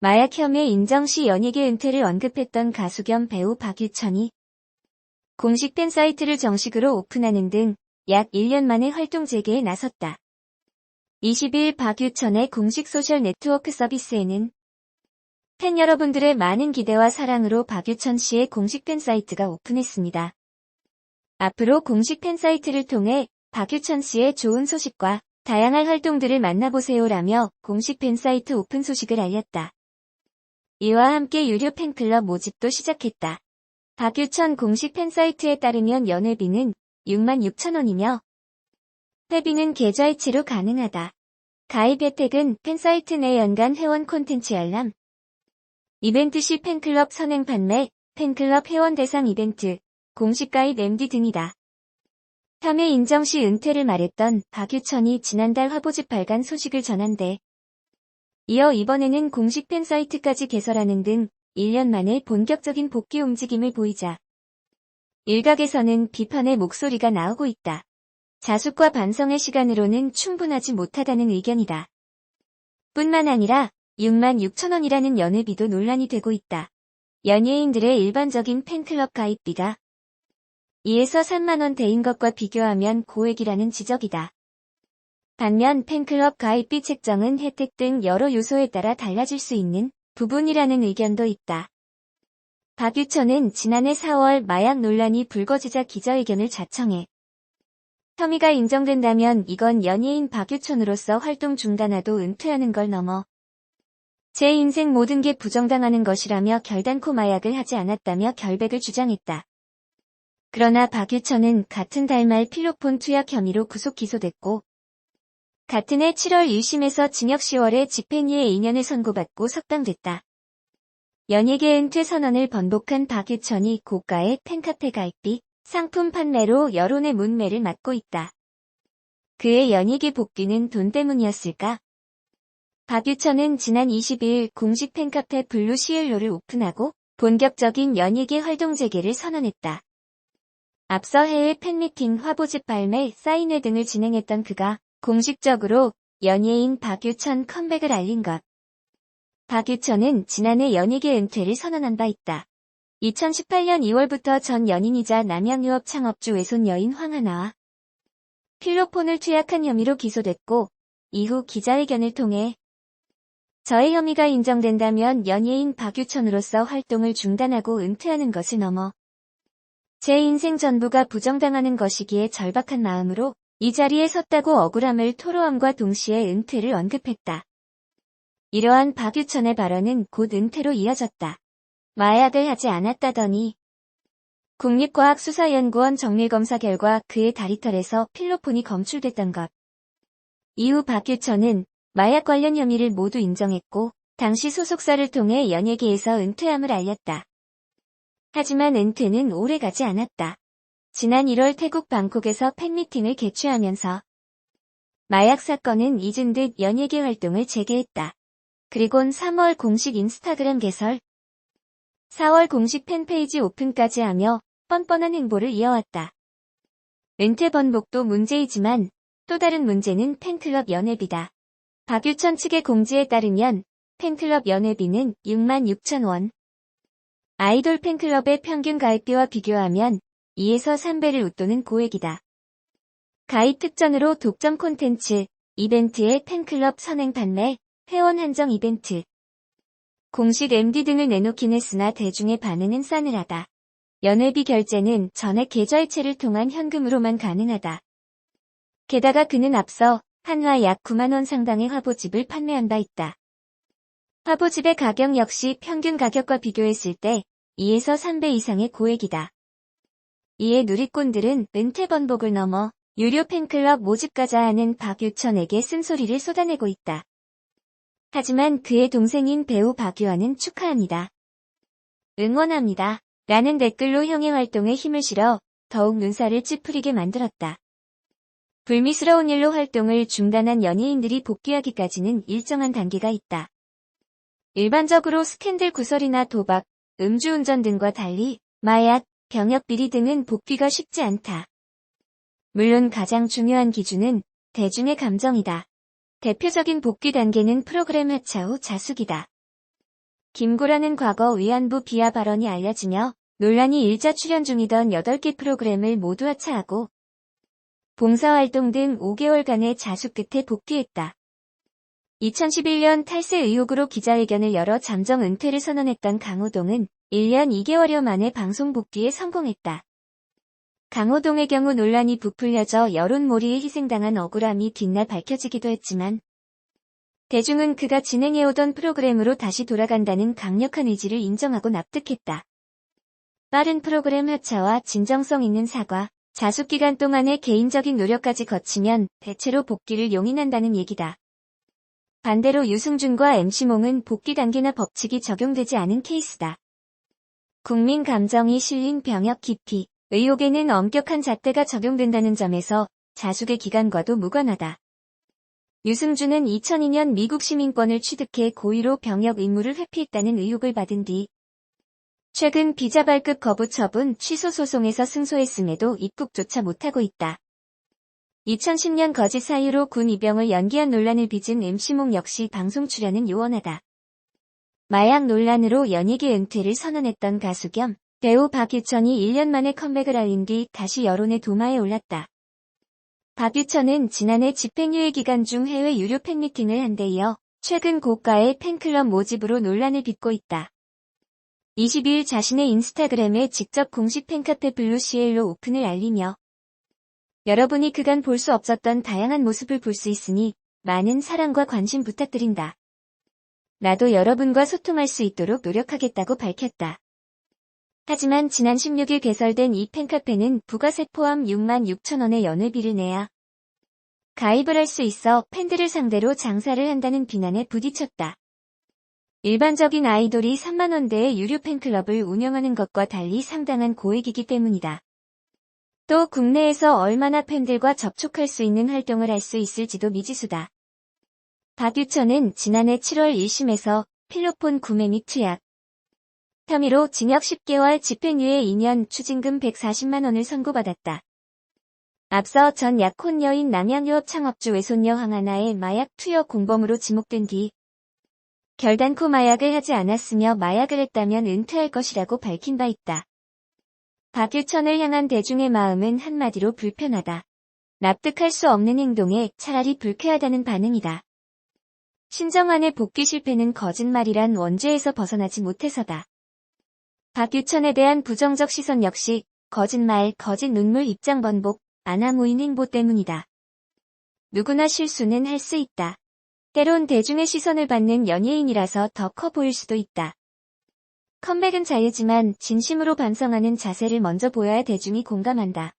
마약 혐의 인정 시 연예계 은퇴를 언급했던 가수 겸 배우 박유천이 공식 팬 사이트를 정식으로 오픈하는 등 약 1년 만에 활동 재개에 나섰다. 20일 박유천의 공식 소셜 네트워크 서비스에는 팬 여러분들의 많은 기대와 사랑으로 박유천 씨의 공식 팬 사이트가 오픈했습니다. 앞으로 공식 팬 사이트를 통해 박유천 씨의 좋은 소식과 다양한 활동들을 만나보세요라며 공식 팬 사이트 오픈 소식을 알렸다. 이와 함께 유료 팬클럽 모집도 시작했다. 박유천 공식 팬사이트에 따르면 연회비는 6만 6천원이며 회비는 계좌 이체로 가능하다. 가입 혜택은 팬사이트 내 연간 회원 콘텐츠 알람, 이벤트 시 팬클럽 선행 판매, 팬클럽 회원 대상 이벤트, 공식 가입 MD 등이다. 탐의 인정 시 은퇴를 말했던 박유천이 지난달 화보집 발간 소식을 전한데 이어 이번에는 공식 팬사이트까지 개설하는 등 1년 만에 본격적인 복귀 움직임을 보이자 일각에서는 비판의 목소리가 나오고 있다. 자숙과 반성의 시간으로는 충분하지 못하다는 의견이다. 뿐만 아니라 6만 6천원이라는 연회비도 논란이 되고 있다. 연예인들의 일반적인 팬클럽 가입비가 2에서 3만원 대인 것과 비교하면 고액이라는 지적이다. 반면 팬클럽 가입비 책정은 혜택 등 여러 요소에 따라 달라질 수 있는 부분이라는 의견도 있다. 박유천은 지난해 4월 마약 논란이 불거지자 기자회견을 자청해 혐의가 인정된다면 이건 연예인 박유천으로서 활동 중단하도 은퇴하는 걸 넘어 제 인생 모든 게 부정당하는 것이라며 결단코 마약을 하지 않았다며 결백을 주장했다. 그러나 박유천은 같은 달 말 필로폰 투약 혐의로 구속 기소됐고 같은 해 7월 1심에서 징역 10월에 집행유예 2년을 선고받고 석방됐다. 연예계 은퇴 선언을 번복한 박유천이 고가의 팬카페 가입비, 상품 판매로 여론의 문매를 맞고 있다. 그의 연예계 복귀는 돈 때문이었을까? 박유천은 지난 20일 공식 팬카페 블루 시엘로를 오픈하고 본격적인 연예계 활동 재개를 선언했다. 앞서 해외 팬미팅, 화보집 발매, 사인회 등을 진행했던 그가 공식적으로 연예인 박유천 컴백을 알린 것. 박유천은 지난해 연예계 은퇴를 선언한 바 있다. 2018년 2월부터 전 연인이자 남양유업 창업주 외손 여인 황하나와 필로폰을 투약한 혐의로 기소됐고 이후 기자회견을 통해 저의 혐의가 인정된다면 연예인 박유천으로서 활동을 중단하고 은퇴하는 것을 넘어 제 인생 전부가 부정당하는 것이기에 절박한 마음으로 이 자리에 섰다고 억울함을 토로함과 동시에 은퇴를 언급했다. 이러한 박유천의 발언은 곧 은퇴로 이어졌다. 마약을 하지 않았다더니 국립과학수사연구원 정밀검사 결과 그의 다리털에서 필로폰이 검출됐던 것. 이후 박유천은 마약 관련 혐의를 모두 인정했고 당시 소속사를 통해 연예계에서 은퇴함을 알렸다. 하지만 은퇴는 오래 가지 않았다. 지난 1월 태국 방콕에서 팬미팅을 개최하면서 마약 사건은 잊은 듯 연예계 활동을 재개했다. 그리곤 3월 공식 인스타그램 개설, 4월 공식 팬페이지 오픈까지 하며 뻔뻔한 행보를 이어왔다. 은퇴 번복도 문제이지만 또 다른 문제는 팬클럽 연회비다. 박유천 측의 공지에 따르면 팬클럽 연회비는 6만 6천 원. 아이돌 팬클럽의 평균 가입비와 비교하면 2에서 3배를 웃도는 고액이다. 가입 특전으로 독점 콘텐츠, 이벤트의 팬클럽 선행 판매, 회원 한정 이벤트, 공식 MD 등을 내놓긴 했으나 대중의 반응은 싸늘하다. 연회비 결제는 전액 계좌이체를 통한 현금으로만 가능하다. 게다가 그는 앞서 한화 약 9만원 상당의 화보집을 판매한 바 있다. 화보집의 가격 역시 평균 가격과 비교했을 때 2에서 3배 이상의 고액이다. 이에 누리꾼들은 은퇴 번복을 넘어 유료 팬클럽 모집가자 하는 박유천에게 쓴소리를 쏟아내고 있다. 하지만 그의 동생인 배우 박유환은 축하합니다. 응원합니다. 라는 댓글로 형의 활동에 힘을 실어 더욱 눈살을 찌푸리게 만들었다. 불미스러운 일로 활동을 중단한 연예인들이 복귀하기까지는 일정한 단계가 있다. 일반적으로 스캔들 구설이나 도박, 음주운전 등과 달리 마약, 병역 비리 등은 복귀가 쉽지 않다. 물론 가장 중요한 기준은 대중의 감정이다. 대표적인 복귀 단계는 프로그램 하차 후 자숙이다. 김구라는 과거 위안부 비하 발언이 알려지며 논란이 일자 출연 중이던 8개 프로그램을 모두 하차하고 봉사활동 등 5개월간의 자숙 끝에 복귀했다. 2011년 탈세 의혹으로 기자회견을 열어 잠정 은퇴를 선언했던 강호동은 1년 2개월여 만에 방송 복귀에 성공했다. 강호동의 경우 논란이 부풀려져 여론몰이에 희생당한 억울함이 뒷날 밝혀지기도 했지만 대중은 그가 진행해오던 프로그램으로 다시 돌아간다는 강력한 의지를 인정하고 납득했다. 빠른 프로그램 하차와 진정성 있는 사과, 자숙 기간 동안의 개인적인 노력까지 거치면 대체로 복귀를 용인한다는 얘기다. 반대로 유승준과 MC몽은 복귀 단계나 법칙이 적용되지 않은 케이스다. 국민 감정이 실린 병역 기피, 의혹에는 엄격한 잣대가 적용된다는 점에서 자숙의 기간과도 무관하다. 유승준은 2002년 미국 시민권을 취득해 고의로 병역 의무를 회피했다는 의혹을 받은 뒤 최근 비자 발급 거부 처분 취소 소송에서 승소했음에도 입국조차 못하고 있다. 2010년 거짓 사유로 군 입영을 연기한 논란을 빚은 MC몽 역시 방송 출연은 요원하다. 마약 논란으로 연예계 은퇴를 선언했던 가수 겸 배우 박유천이 1년 만에 컴백을 알린 뒤 다시 여론의 도마에 올랐다. 박유천은 지난해 집행유예 기간 중 해외 유료 팬미팅을 한 데 이어 최근 고가의 팬클럽 모집으로 논란을 빚고 있다. 22일 자신의 인스타그램에 직접 공식 팬카페 블루시엘로 오픈을 알리며 여러분이 그간 볼 수 없었던 다양한 모습을 볼 수 있으니 많은 사랑과 관심 부탁드린다. 나도 여러분과 소통할 수 있도록 노력하겠다고 밝혔다. 하지만 지난 16일 개설된 이 팬카페는 부가세 포함 6만 6천 원의 연회비를 내야 가입을 할 수 있어 팬들을 상대로 장사를 한다는 비난에 부딪혔다. 일반적인 아이돌이 3만 원대의 유료 팬클럽을 운영하는 것과 달리 상당한 고액이기 때문이다. 또 국내에서 얼마나 팬들과 접촉할 수 있는 활동을 할 수 있을지도 미지수다. 박유천은 지난해 7월 1심에서 필로폰 구매 및 투약 혐의로 징역 10개월 집행유예 2년 추징금 140만 원을 선고받았다. 앞서 전 약혼 여인 남양유업 창업주 외손녀 황하나의 마약 투여 공범으로 지목된 뒤 결단코 마약을 하지 않았으며 마약을 했다면 은퇴할 것이라고 밝힌 바 있다. 박유천을 향한 대중의 마음은 한마디로 불편하다. 납득할 수 없는 행동에 차라리 불쾌하다는 반응이다. 신정환의 복귀 실패는 거짓말이란 원죄에서 벗어나지 못해서다. 박유천에 대한 부정적 시선 역시 거짓말, 거짓 눈물 입장 번복, 아나무인 행보 때문이다. 누구나 실수는 할 수 있다. 때론 대중의 시선을 받는 연예인이라서 더 커 보일 수도 있다. 컴백은 자유지만 진심으로 반성하는 자세를 먼저 보여야 대중이 공감한다.